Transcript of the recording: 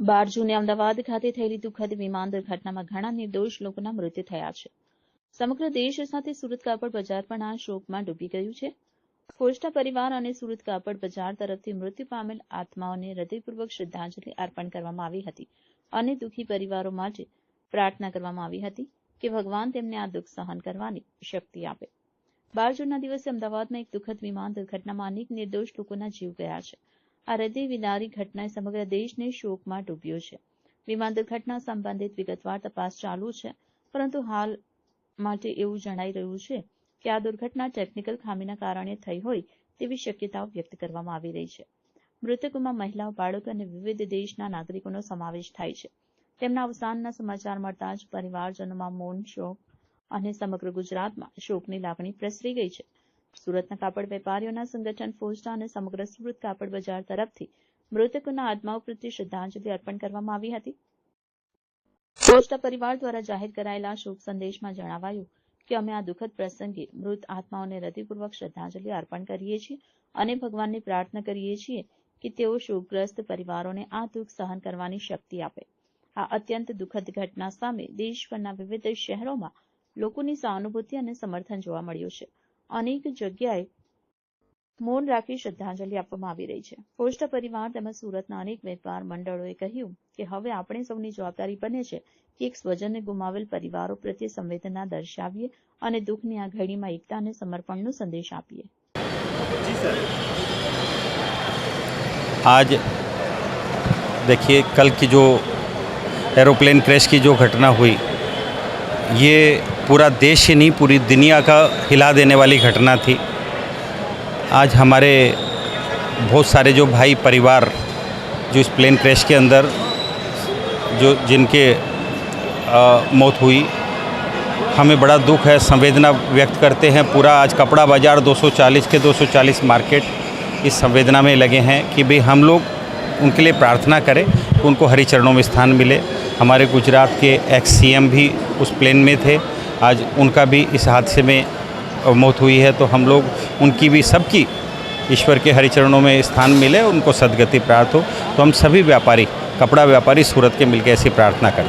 બાર અમદાવાદ ખાતે થયેલી દુઃખદ વિમાન દુર્ઘટનામાં ઘણા નિર્દોષ લોકોના મૃત્યુ થયા છે. સમગ્ર દેશ સાથે સુરત કાપડ બજાર પણ આ શોકમાં ડૂબી ગયું છે. ફોસ્ટા પરિવાર અને સુરત કાપડ બજાર તરફથી મૃત્યુ પામેલ આત્માઓને હૃદયપૂર્વક શ્રદ્ધાંજલિ અર્પણ કરવામાં આવી હતી. અને દુઃખી પરિવારો માટે પ્રાર્થના કરવામાં આવી હતી કે ભગવાન તેમને આ દુઃખ સહન કરવાની શક્તિ આપે. બાર જૂનના દિવસે અમદાવાદમાં એક દુઃખદ વિમાન દુર્ઘટનામાં અનેક નિર્દોષ લોકોના જીવ ગયા છે. આ હૃદય વિનારી ઘટનાએ સમગ્ર દેશને શોકમાં ડૂબ્યો છે. વિમાન દુર્ઘટના સંબંધિત વિગતવાર તપાસ ચાલુ છે, પરંતુ હાલ માટે એવું જણાઈ રહ્યું છે કે આ દુર્ઘટના ટેકનિકલ ખામીના કારણે થઈ હોય તેવી શક્યતાઓ વ્યક્ત કરવામાં આવી રહી છે. મૃતકોમાં મહિલાઓ, બાળકો અને વિવિધ દેશના નાગરિકોનો સમાવેશ થાય છે. તેમના અવસાનના સમાચાર મળતા જ પરિવારજનોમાં મૌન શોક અને સમગ્ર ગુજરાતમાં શોકની લાગણી પ્રસરી ગઈ છે. સુરતના કાપડ વેપારીઓના સંગઠન ફોસ્ટા અને સમગ્ર સુરત કાપડ બજાર તરફથી મૃતકોના આત્માઓ પ્રત્યે શ્રદ્ધાંજલિ અર્પણ કરવામાં આવી હતી. ફોસ્ટા પરિવાર દ્વારા જાહેર કરાયેલા શોક સંદેશમાં જણાવાયું કે અમે આ દુઃખદ પ્રસંગે મૃત આત્માઓને હૃદયપૂર્વક શ્રદ્ધાંજલિ અર્પણ કરીએ છીએ અને ભગવાનને પ્રાર્થના કરીએ છીએ કે તેઓ શોકગ્રસ્ત પરિવારોને આ દુઃખ સહન કરવાની શક્તિ આપે. આ અત્યંત દુઃખદ ઘટના સામે દેશભરના વિવિધ શહેરોમાં લોકોની સહાનુભૂતિ અને સમર્થન જોવા મળ્યું છે. અનેક જગ્યાએ મૌન રાખી શ્રદ્ધાંજલિ આપવામાં આવી રહી છે પોસ્ટ પરિવાર તેમજ સુરતના અનેક વેપાર મંડળોએ કહ્યું કે હવે આપણે સૌની જવાબદારી બને છે કે એક સ્વજનને ગુમાવેલ પરિવારો પ્રત્યે સંવેદના દર્શાવીએ અને દુઃખની આ ઘડીમાં એકતા અને સમર્પણનો સંદેશ આપીએ आज देखिए कल की जो एरोप्लेन क्रैश की जो घटना हुई ये पूरा देश ही नहीं पूरी दुनिया का हिला देने वाली घटना थी। आज हमारे बहुत सारे जो भाई परिवार जो इस प्लेन क्रैश के अंदर जो जिनके आ, मौत हुई हमें बड़ा दुख है संवेदना व्यक्त करते हैं। पूरा आज कपड़ा बाज़ार 240 के 240 मार्केट इस संवेदना में लगे हैं कि भाई हम लोग उनके लिए प्रार्थना करें। उनको हरि चरणों में स्थान मिले। हमारे गुजरात के एक्स सीएम भी उस प्लेन में थे। आज उनका भी इस हादसे में मौत हुई है तो हम लोग उनकी भी सबकी ईश्वर के हरिचरणों में स्थान मिले, उनको सदगति प्राप्त हो। तो हम सभी व्यापारी, कपड़ा व्यापारी सूरत के मिलकर ऐसी प्रार्थना करते हैं।